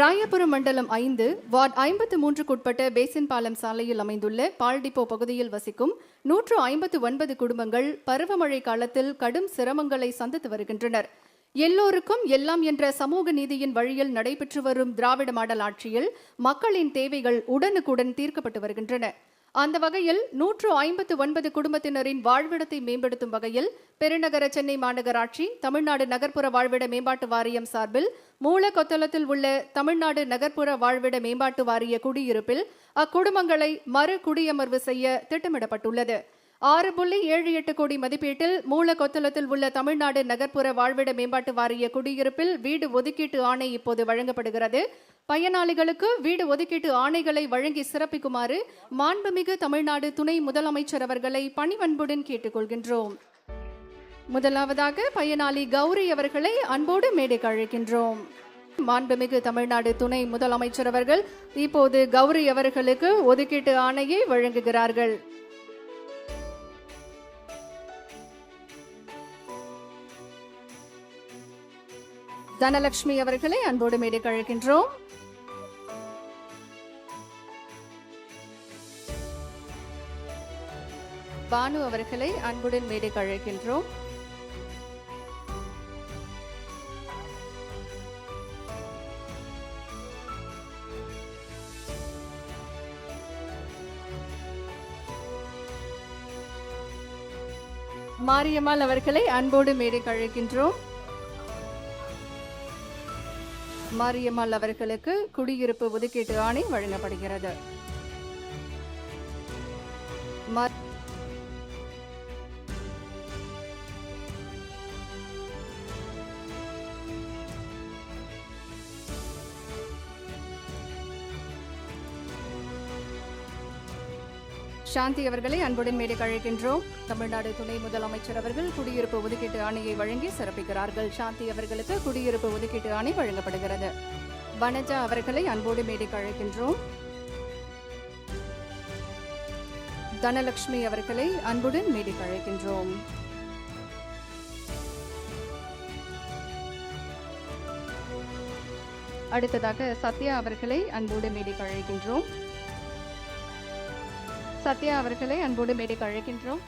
ராயபுரம் மண்டலம் ஐந்து வார்டு ஐம்பத்து மூன்றுக்குட்பட்ட பேசின் பாலம் சாலையில் அமைந்துள்ள பால்டிப்போ பகுதியில் வசிக்கும் நூற்று ஐம்பத்து ஒன்பது குடும்பங்கள் பருவமழை காலத்தில் கடும் சிரமங்களை சந்தித்து வருகின்றனர். எல்லோருக்கும் எல்லாம் என்ற சமூக நீதியின் வழியில் நடைபெற்று வரும் திராவிட மாடல் ஆட்சியில் மக்களின் தேவைகள் உடனுக்குடன் தீர்க்கப்பட்டு வருகின்றன. அந்த வகையில் நூற்று ஐம்பத்து ஒன்பது குடும்பத்தினரின் வாழ்விடத்தை மேம்படுத்தும் வகையில் பெருநகர சென்னை மாநகராட்சி தமிழ்நாடு நகர்ப்புற வாழ்விட மேம்பாட்டு வாரியம் சார்பில் மூலக்கொத்தளத்தில் உள்ள தமிழ்நாடு நகர்ப்புற வாழ்விட மேம்பாட்டு வாரிய குடியிருப்பில் அக்குடும்பங்களை மறு குடியமர்வு செய்ய திட்டமிடப்பட்டுள்ளது. ஆறு புள்ளி ஏழு எட்டு கோடி மதிப்பீட்டில் மூல கொத்தளத்தில் உள்ள தமிழ்நாடு நகர்ப்புற வாழ்விட மேம்பாட்டு வாரிய குடியிருப்பில் வீடு ஒதுக்கீட்டு ஆணை இப்போது வழங்கப்படுகிறது. பயனாளிகளுக்கு வீடு ஒதுக்கீட்டு ஆணைகளை வழங்கி சிறப்பிக்குமாறு மாண்புமிகு தமிழ்நாடு துணை முதலமைச்சர் அவர்களை பணிவன்புடன் கேட்டுக்கொள்கின்றோம். முதலாவதாக பயனாளி கௌரி அவர்களை அன்போடு மேடைக்கு அழைக்கின்றோம். மாண்புமிகு தமிழ்நாடு துணை முதலமைச்சர் அவர்கள் இப்போது கௌரி அவர்களுக்கு ஒதுக்கீட்டு ஆணையை வழங்குகிறார்கள். தனலட்சுமி அவர்களை அன்போடு மேடை அழைக்கின்றோம். பானு அவர்களை அன்புடன் மேடை கழகின்றோம் மாரியம்மாள் அவர்களை அன்போடு மேடை கழகின்றோம் மாரியம்மாள் அவர்களுக்கு குடியிருப்பு ஒதுக்கீட்டு ஆணை வழங்கப்படுகிறது. சாந்தி அவர்களை அன்புடன் மேடை அழைக்கின்றோம். தமிழ்நாடு துணை முதலமைச்சர் அவர்கள் குடியிருப்பு ஒதுக்கீட்டு ஆணையை வழங்கி சிறப்பிக்கிறார்கள். சாந்தி அவர்களுக்கு குடியிருப்பு ஒதுக்கீட்டு ஆணை வழங்கப்படுகிறது. வனஜா அவர்களை அன்போடு மேடைக்கு அழைக்கின்றோம். தனலட்சுமி அவர்களை அன்புடன் மேடைக்கு அழைக்கின்றோம். அடுத்ததாக சத்யா அவர்களை அன்போடு மேடைக்கு அழைக்கின்றோம். சத்யா அவர்களை அன்போடு மேடைக்கு அழைக்கின்றோம்.